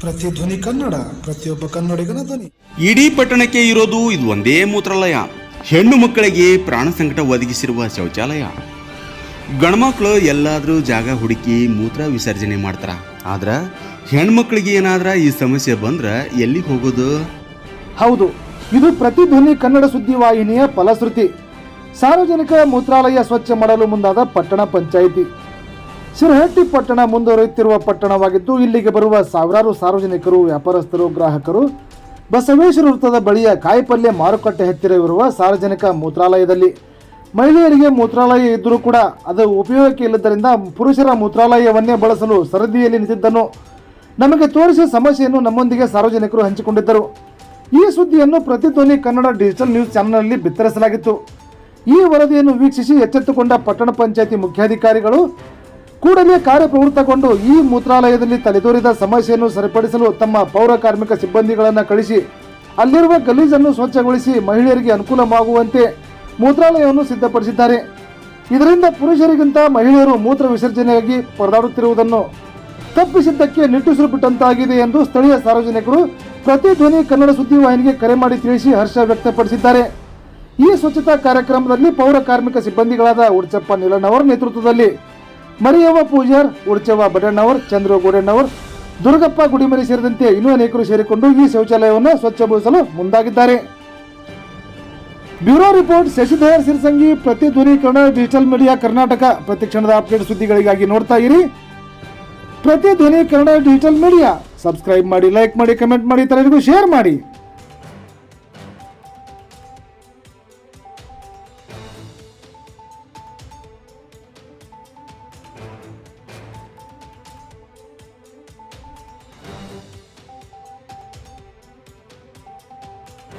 ಪ್ರತಿಧ್ವನಿ ಕನ್ನಡ ಪ್ರತಿಯೊಬ್ಬ ಕನ್ನಡಿಗನ ಧ್ವನಿ. ಇಡೀ ಪಟ್ಟಣಕ್ಕೆ ಇರೋದು ಇದು ಒಂದೇ ಮೂತ್ರಾಲಯ. ಹೆಣ್ಣು ಮಕ್ಕಳಿಗೆ ಪ್ರಾಣ ಸಂಕಟ ಒದಗಿಸಿರುವ ಶೌಚಾಲಯ. ಗಂಡ್ಮಕ್ಳು ಎಲ್ಲಾದರೂ ಜಾಗ ಹುಡುಕಿ ಮೂತ್ರ ವಿಸರ್ಜನೆ ಮಾಡ್ತಾರ. ಆದ್ರೆ ಹೆಣ್ಮಕ್ಳಿಗೆ ಏನಾದ್ರ ಈ ಸಮಸ್ಯೆ ಬಂದ್ರೆ ಎಲ್ಲಿಗೆ ಹೋಗೋದು? ಹೌದು ಇದು ಪ್ರತಿಧ್ವನಿ ಕನ್ನಡ ಸುದ್ದಿ ವಾಹಿನಿಯ ಫಲಶ್ರುತಿ. ಸಾರ್ವಜನಿಕ ಮೂತ್ರಾಲಯ ಸ್ವಚ್ಛ ಮಾಡಲು ಮುಂದಾದ ಪಟ್ಟಣ ಪಂಚಾಯಿತಿ. ಶಿರಹಟ್ಟಿ ಪಟ್ಟಣ ಮುಂದುವರಿಯುತ್ತಿರುವ ಪಟ್ಟಣವಾಗಿದ್ದು, ಇಲ್ಲಿಗೆ ಬರುವ ಸಾವಿರಾರು ಸಾರ್ವಜನಿಕರು, ವ್ಯಾಪಾರಸ್ಥರು, ಗ್ರಾಹಕರು, ಬಸವೇಶ್ವರ ವೃತ್ತದ ಬಳಿಯ ಕಾಯಿಪಲ್ಯ ಮಾರುಕಟ್ಟೆ ಹತ್ತಿರವಿರುವ ಸಾರ್ವಜನಿಕ ಮೂತ್ರಾಲಯದಲ್ಲಿ ಮಹಿಳೆಯರಿಗೆ ಮೂತ್ರಾಲಯ ಇದ್ದರೂ ಕೂಡ ಅದು ಉಪಯೋಗಕ್ಕೆ ಇಲ್ಲದರಿಂದ ಪುರುಷರ ಮೂತ್ರಾಲಯವನ್ನೇ ಬಳಸಲು ಸರದಿಯಲ್ಲಿ ನಿಂತಿದ್ದನು ನಮಗೆ ತೋರಿಸಿದ ಸಮಸ್ಯೆಯನ್ನು ನಮ್ಮೊಂದಿಗೆ ಸಾರ್ವಜನಿಕರು ಹಂಚಿಕೊಂಡಿದ್ದರು. ಈ ಸುದ್ದಿಯನ್ನು ಪ್ರತಿಧ್ವನಿ ಕನ್ನಡ ಡಿಜಿಟಲ್ ನ್ಯೂಸ್ ಚಾನೆಲ್ನಲ್ಲಿ ಬಿತ್ತರಿಸಲಾಗಿತ್ತು. ಈ ವರದಿಯನ್ನು ವೀಕ್ಷಿಸಿ ಎಚ್ಚೆತ್ತುಕೊಂಡ ಪಟ್ಟಣ ಪಂಚಾಯಿತಿ ಮುಖ್ಯಾಧಿಕಾರಿಗಳು ಕೂಡಲೇ ಕಾರ್ಯಪ್ರವೃತ್ತಗೊಂಡು ಈ ಮೂತ್ರಾಲಯದಲ್ಲಿ ತಲೆದೋರಿದ ಸಮಸ್ಯೆಯನ್ನು ಸರಿಪಡಿಸಲು ತಮ್ಮ ಪೌರ ಕಾರ್ಮಿಕ ಸಿಬ್ಬಂದಿಗಳನ್ನು ಕಳಿಸಿ, ಅಲ್ಲಿರುವ ಗಲೀಜನ್ನು ಸ್ವಚ್ಛಗೊಳಿಸಿ ಮಹಿಳೆಯರಿಗೆ ಅನುಕೂಲವಾಗುವಂತೆ ಮೂತ್ರಾಲಯವನ್ನು ಸಿದ್ಧಪಡಿಸಿದ್ದಾರೆ. ಇದರಿಂದ ಪುರುಷರಿಗಿಂತ ಮಹಿಳೆಯರು ಮೂತ್ರ ವಿಸರ್ಜನೆಯಾಗಿ ಪರದಾಡುತ್ತಿರುವುದನ್ನು ತಪ್ಪಿಸಿದ್ದಕ್ಕೆ ನಿಟ್ಟುಸಿರು ಬಿಟ್ಟಂತಾಗಿದೆ ಎಂದು ಸ್ಥಳೀಯ ಸಾರ್ವಜನಿಕರು ಪ್ರತಿಧ್ವನಿ ಕನ್ನಡ ಸುದ್ದಿವಾಹಿನಿಗೆ ಕರೆ ಮಾಡಿ ತಿಳಿಸಿ ಹರ್ಷ ವ್ಯಕ್ತಪಡಿಸಿದ್ದಾರೆ. ಈ ಸ್ವಚ್ಛತಾ ಕಾರ್ಯಕ್ರಮದಲ್ಲಿ ಪೌರ ಕಾರ್ಮಿಕ ಸಿಬ್ಬಂದಿಗಳಾದ ಉಡ್ಚಪ್ಪ ನಿಲನವರ ನೇತೃತ್ವದಲ್ಲಿ ಮರಿಯವ್ವ ಪೂಜಾರ್, ಉಡ್ಚವ್ವ ಬಟಣ್ಣವರ್ ಚಂದ್ರು ಗೋಡಣ್ಣವರ್, ದುರ್ಗಪ್ಪ ಗುಡಿಮರಿ ಸೇರಿದಂತೆ ಇನ್ನೂ ಅನೇಕರು ಸೇರಿಕೊಂಡು ಈ ಶೌಚಾಲಯವನ್ನು ಸ್ವಚ್ಛಗೊಳಿಸಲು ಮುಂದಾಗಿದ್ದಾರೆ. Bureau report, Shashidhar Sirsangi Pratidhwani Kannada digital media Karnataka. ಪ್ರತಿಕ್ಷಣದ ಅಪ್ಡೇಟ್ ಸುದ್ದಿಗಳಿಗಾಗಿ ನೋಡ್ತಾ ಇರಿ. Pratidhwani Kannada digital media. Subscribe ಮಾಡಿ, ಲೈಕ್ ಮಾಡಿ, ಕಮೆಂಟ್ ಮಾಡಿ ಇತರರಿಗೂ ಶೇರ್ ಮಾಡಿ.